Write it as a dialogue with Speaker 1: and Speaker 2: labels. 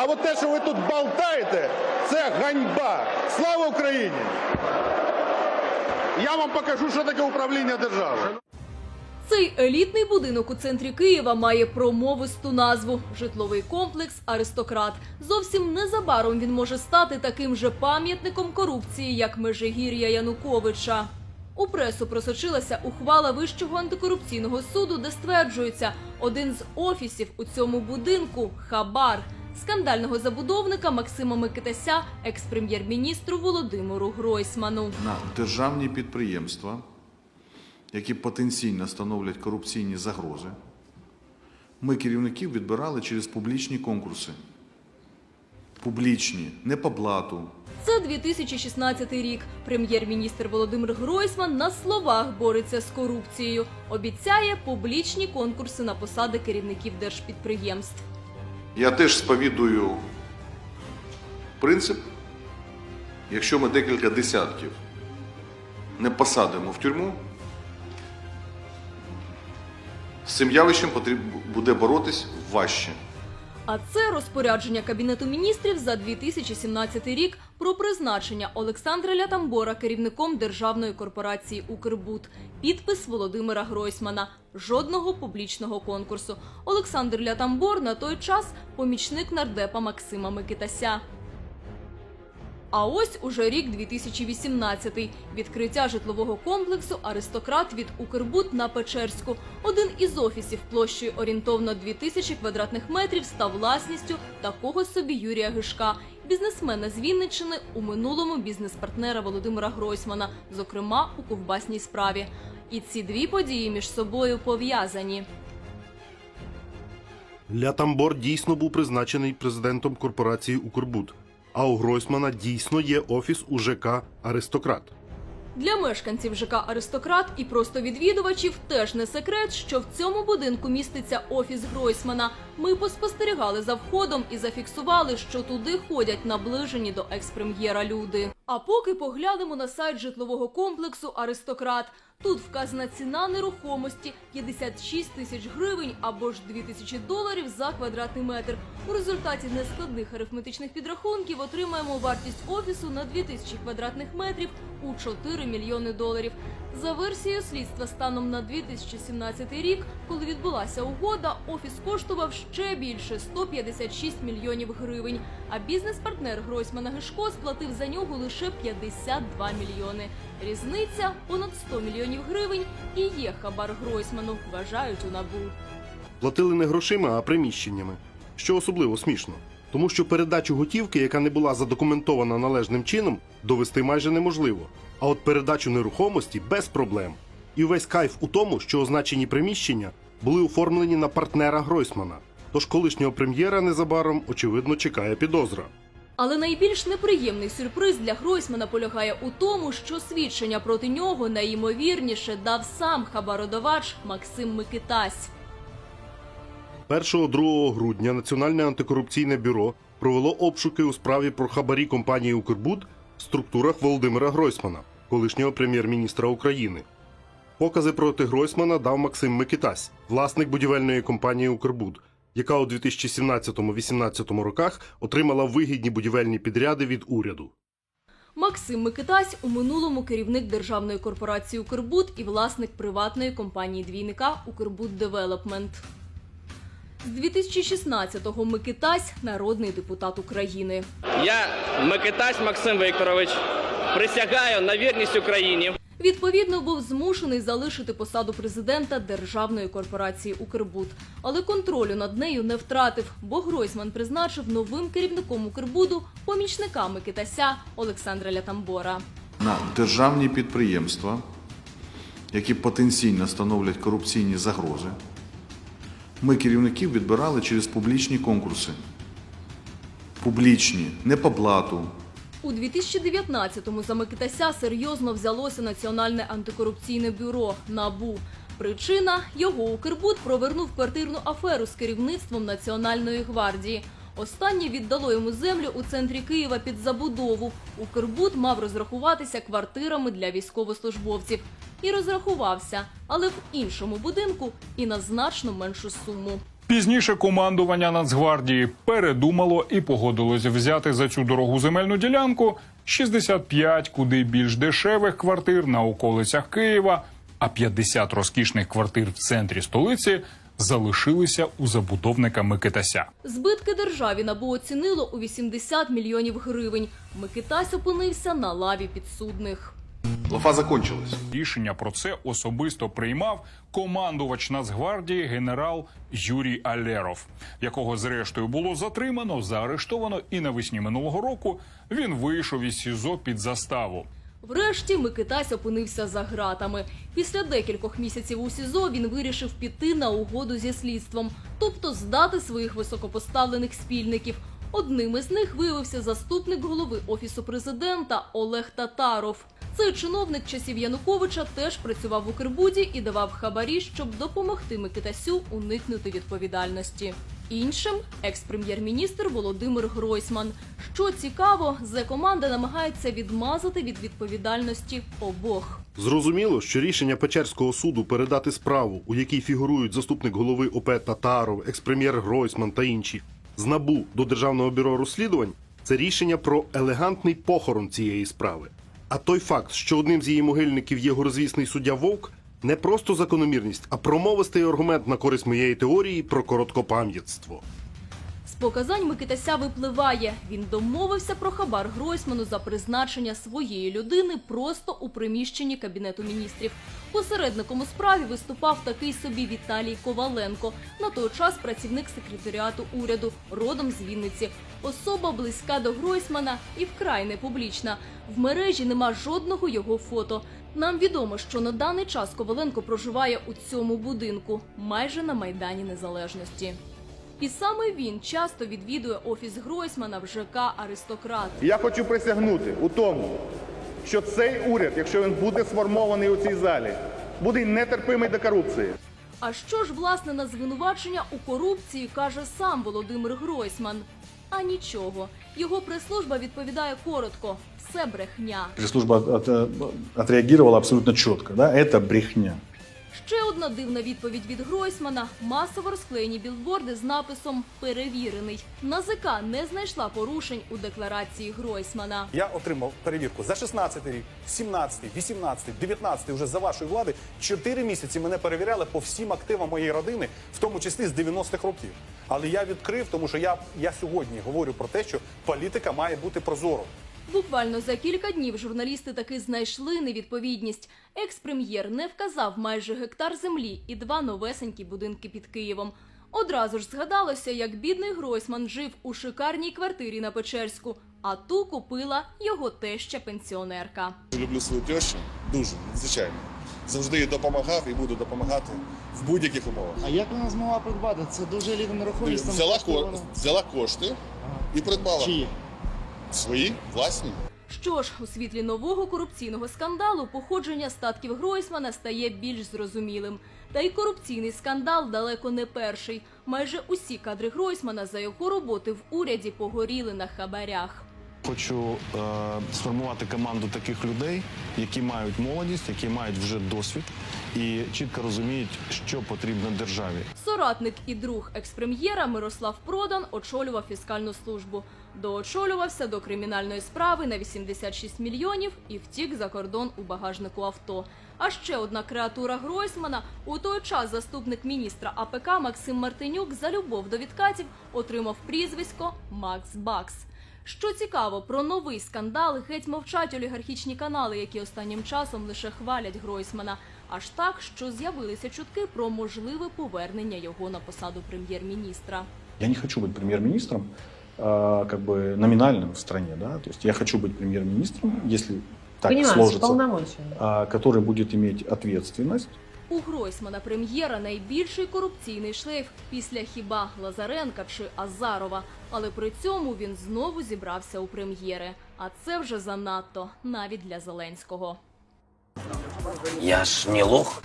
Speaker 1: А от те, що ви тут болтаєте, це ганьба. Слава Україні! Я вам покажу, що таке управління державою.
Speaker 2: Цей елітний будинок у центрі Києва має промовисту назву житловий комплекс Аристократ. Зовсім незабаром він може стати таким же пам'ятником корупції, як Межигір'я Януковича. У пресу просочилася ухвала Вищого антикорупційного суду, де стверджується, один з офісів у цьому будинку хабар скандального забудовника Максима Микитася, екс-прем'єр-міністру Володимиру Гройсману.
Speaker 3: на державні підприємства, які потенційно становлять корупційні загрози, ми керівників відбирали через публічні конкурси. Публічні, не по блату.
Speaker 2: Це 2016 рік. Прем'єр-міністр Володимир Гройсман на словах бореться з корупцією. Обіцяє публічні конкурси на посади керівників держпідприємств.
Speaker 3: Я теж сповідую принцип, якщо ми декілька десятків не посадимо в тюрму, з цим явищем буде боротись важче.
Speaker 2: А це розпорядження Кабінету міністрів за 2017 рік про призначення Олександра Лятамбора керівником державної корпорації Укрбуд. Підпис Володимира Гройсмана. Жодного публічного конкурсу. Олександр Лятамбор на той час помічник нардепа Максима Микитася. А ось уже рік 2018 Відкриття житлового комплексу Аристократ від Укрбуд на Печерську. Один із офісів площею орієнтовно 2000 квадратних метрів став власністю такого собі Юрія Гишка, бізнесмена з Вінниччини, у минулому бізнес-партнера Володимира Гройсмана, зокрема у ковбасній справі. І ці дві події між собою пов'язані.
Speaker 4: Лятамбор дійсно був призначений президентом корпорації Укрбуд, а у Гройсмана дійсно є офіс у ЖК Аристократ.
Speaker 2: Для мешканців ЖК Аристократ і просто відвідувачів теж не секрет, що в цьому будинку міститься офіс Гройсмана. Ми поспостерігали за входом і зафіксували, що туди ходять наближені до екс-прем'єра люди. А поки поглянемо на сайт житлового комплексу Аристократ. Тут вказана ціна нерухомості 56 тисяч гривень або ж 2 тисячі доларів за квадратний метр. У результаті нескладних арифметичних підрахунків отримаємо вартість офісу на 2 тисячі квадратних метрів у 4 мільйони доларів. За версією слідства станом на 2017 рік, коли відбулася угода, офіс коштував ще більше 156 мільйонів гривень. А бізнес-партнер Гройсмана Гишко сплатив за нього лише 52 мільйони. Різниця понад 100 мільйонів гривень і є хабар Гройсману, вважають у набу.
Speaker 4: Платили не грошима, а приміщеннями, що особливо смішно. Тому що передачу готівки, яка не була задокументована належним чином, довести майже неможливо. А от передачу нерухомості без проблем. І весь кайф у тому, що означені приміщення були оформлені на партнера Гройсмана. Тож колишнього прем'єра незабаром, очевидно, чекає підозра.
Speaker 2: Але найбільш неприємний сюрприз для Гройсмана полягає у тому, що свідчення проти нього найімовірніше дав сам хабародавач Максим Микитась.
Speaker 4: 1-2 грудня Національне антикорупційне бюро провело обшуки у справі про хабарі компанії Укрбуд в структурах Володимира Гройсмана, колишнього прем'єр-міністра України. Покази проти Гройсмана дав Максим Микитась, власник будівельної компанії Укрбуд, яка у 2017-18 роках отримала вигідні будівельні підряди від уряду.
Speaker 2: Максим Микитась у минулому керівник державної корпорації Укрбуд і власник приватної компанії двійника Укрбуд Девелопмент. З 2016-го Микитась народний депутат України.
Speaker 5: Я Микитась Максим Вікторович. Присягаю на вірність Україні.
Speaker 2: Відповідно, був змушений залишити посаду президента державної корпорації Укрбуд, але контролю над нею не втратив, бо Гройсман призначив новим керівником Укрбуду помічника Микитася Олександра Лятамбора.
Speaker 3: на державні підприємства, які потенційно становлять корупційні загрози, ми керівників відбирали через публічні конкурси. Публічні, не по блату.
Speaker 2: У 2019-му за Микитася серйозно взялося Національне антикорупційне бюро НАБУ. Причина його Укрбуд провернув квартирну аферу з керівництвом Національної гвардії. Останнє віддало йому землю у центрі Києва під забудову. Укрбуд мав розрахуватися квартирами для військовослужбовців. І розрахувався, але в іншому будинку і на значно меншу суму.
Speaker 6: Пізніше командування Нацгвардії передумало і погодилось взяти за цю дорогу земельну ділянку 65 куди більш дешевих квартир на околицях Києва, а 50 розкішних квартир в центрі столиці залишилися у забудовника Микитася.
Speaker 2: Збитки державі НАБУ оцінило у 80 мільйонів гривень. Микитась опинився на лаві підсудних.
Speaker 3: Лафа закончилась.
Speaker 6: Рішення про це особисто приймав командувач Нацгвардії генерал Юрій Алеров, якого зрештою було затримано, заарештовано, і навесні минулого року він вийшов із СІЗО під заставу.
Speaker 2: Врешті Микитась опинився за ґратами. Після декількох місяців у СІЗО він вирішив піти на угоду зі слідством, тобто здати своїх високопоставлених спільників. Одним із них виявився заступник голови офісу президента Олег Татаров. Цей чиновник часів Януковича теж працював в Укрбуді і давав хабарі, щоб допомогти Микитасю уникнути відповідальності. Іншим екс-прем'єр-міністр Володимир Гройсман. Що цікаво, зе команда намагається відмазати від відповідальності обох.
Speaker 4: Зрозуміло, що рішення Печерського суду передати справу, у якій фігурують заступник голови ОП Татаров, експрем'єр Гройсман та інші, з НАБУ до Державного бюро розслідувань це рішення про елегантний похорон цієї справи. А той факт, що одним з її могильників є горозвісний суддя Вовк, не просто закономірність, а промовистий аргумент на користь моєї теорії про короткопам'ятство.
Speaker 2: Показань Микитася випливає. Він домовився про хабар Гройсману за призначення своєї людини просто у приміщенні кабінету міністрів. Посередником у справі виступав такий собі Віталій Коваленко, на той час працівник секретаріату уряду, родом з Вінниці. Особа близька до Гройсмана і вкрай не публічна. В мережі нема жодного його фото. Нам відомо, що на даний час Коваленко проживає у цьому будинку, майже на майдані Незалежності. І саме він часто відвідує офіс Гройсмана в ЖК Аристократ.
Speaker 1: Я хочу присягнути у тому, що цей уряд, якщо він буде сформований у цій залі, буде нетерпимий до корупції.
Speaker 2: А що ж власне на звинувачення у корупції каже сам Володимир Гройсман? А нічого. Його прес-служба відповідає коротко: все брехня.
Speaker 7: Пресс-служба от- от- отреагировала абсолютно четко. Да? Это брехня.
Speaker 2: Ще одна дивна відповідь від Гройсмана: масово розклеєні білборди з написом Перевірений. НАЗК не знайшла порушень у декларації Гройсмана.
Speaker 8: Я отримав перевірку за 16 рік, 17, 18, 19 вже за вашої влади. Чотири місяці мене перевіряли по всім активам моєї родини, в тому числі з 90-х років. Але я відкрив, тому що я, я сьогодні говорю про те, що політика має бути прозорою.
Speaker 2: Буквально за кілька днів журналісти таки знайшли невідповідність. Екс-прем'єр не вказав майже гектар землі і два новесенькі будинки під Києвом. Одразу ж згадалося, як бідний Гройсман жив у шикарній квартирі на Печерську, а ту купила його теща пенсіонерка.
Speaker 9: Люблю свою тещу дуже, звичайно. Завжди їй допомагав і буду допомагати в будь-яких умовах.
Speaker 10: А як вона змогла придбати? Це дуже елітна нерухомість.
Speaker 9: Взяла, ко... взяла кошти і придбала
Speaker 10: Чиї?
Speaker 9: Свої власні.
Speaker 2: Що ж, у світлі нового корупційного скандалу походження статків Гройсмана стає більш зрозумілим. Та й корупційний скандал далеко не перший. Майже усі кадри Гройсмана за його роботи в уряді погоріли на хабарях.
Speaker 11: Хочу е, сформувати команду таких людей, які мають молодість, які мають вже досвід і чітко розуміють, що потрібно державі.
Speaker 2: Соратник і друг експрем'єра Мирослав Продан очолював фіскальну службу. Доочолювався до кримінальної справи на 86 мільйонів і втік за кордон у багажнику авто. А ще одна креатура Гройсмана у той час заступник міністра АПК Максим Мартинюк за любов до відкатів отримав прізвисько Макс Бакс. Що цікаво, про новий скандал геть мовчать олігархічні канали, які останнім часом лише хвалять Гройсмана. Аж так, що з'явилися чутки про можливе повернення його на посаду прем'єр-міністра.
Speaker 7: Я не хочу быть премьер-министром, э, как бы номинальным в стране, да, то есть я хочу быть премьер-министром, если так
Speaker 12: Понимаю, с
Speaker 7: сложится,
Speaker 12: полномочиями.
Speaker 7: а, который будет иметь ответственность.
Speaker 2: У Гройсмана прем'єра найбільший корупційний шлейф після хіба Лазаренка чи Азарова. Але при цьому він знову зібрався у прем'єри. А це вже занадто навіть для Зеленського.
Speaker 13: Я ж не лох.